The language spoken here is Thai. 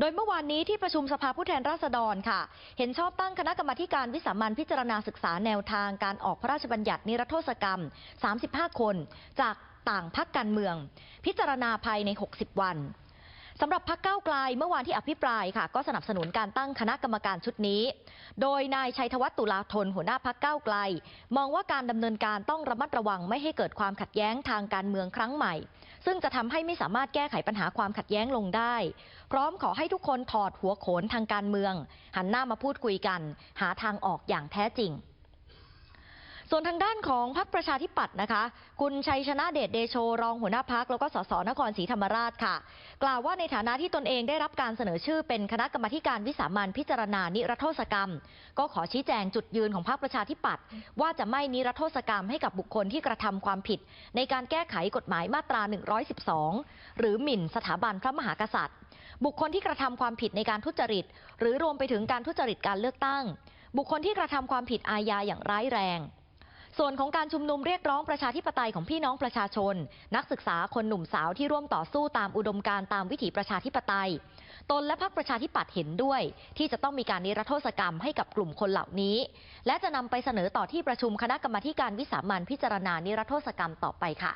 โดยเมื่อวานนี้ที่ประชุมสภาผู้แทนราษฎรค่ะ เห็นชอบตั้งคณะกรรมาการวิสามันพิจารณาศึกษาแนวทางการออกพระราชบัญญัตินิรโทษกรรม 35 คน จากต่างพักการเมือง พิจารณาภายใน 60 วัน สำหรับพักเก้าไกลเมื่อวานที่อภิปรายค่ะ ก็สนับสนุนการตั้งคณะกรรมการชุดนี้ โดยนายชัยธวัฒน์ตุลาธนหัวหน้าพักเก้าไกล มองว่าการดำเนินการต้องระมัดระวังไม่ให้เกิดความขัดแย้งทางการเมืองครั้งใหม่ ซึ่งจะทำให้ไม่สามารถแก้ไขปัญหาความขัดแย้งลงได้ พร้อมขอให้ทุกคนถอดหัวโขนทางการเมือง หันหน้ามาพูดคุยกัน หาทางออกอย่างแท้จริง ส่วนทางด้านของพรรคประชาธิปัตย์นะคะ คุณชัยชนะเดชเดโชรองหัวหน้าพักแล้วก็สสนครศรีธรรมราชค่ะ กล่าวว่าในฐานะที่ตนเองได้รับการเสนอชื่อเป็นคณะกรรมาธิการวิสามันพิจารณานิรโทษกรรม ก็ขอชี้แจงจุดยืนของพรรคประชาธิปัตย์ว่าจะไม่นิรโทษกรรมให้กับบุคคลที่กระทำความผิด ในการแก้ไขกฎหมายมาตรา 112 หรือหมิ่นสถาบันพระมหากษัตริย์ บุคคลที่กระทำความผิดในการทุจริต หรือรวมไปถึงการทุจริตการเลือกตั้ง บุคคลที่กระทำความผิดอาญาอย่างร้ายแรง ส่วนของการชุมนุมเรียกร้องประชาธิปไตยของพี่น้องประชาชน นักศึกษาคนหนุ่มสาวที่ร่วมต่อสู้ตามอุดมการณ์ตามวิถีประชาธิปไตย ตนและพรรคประชาธิปัตย์เห็นด้วย ที่จะต้องมีการนิรโทษกรรมให้กับกลุ่มคนเหล่านี้ และจะนำไปเสนอต่อที่ประชุมคณะกรรมาการวิสามันพิจารณานิรโทษกรรมต่อไปค่ะ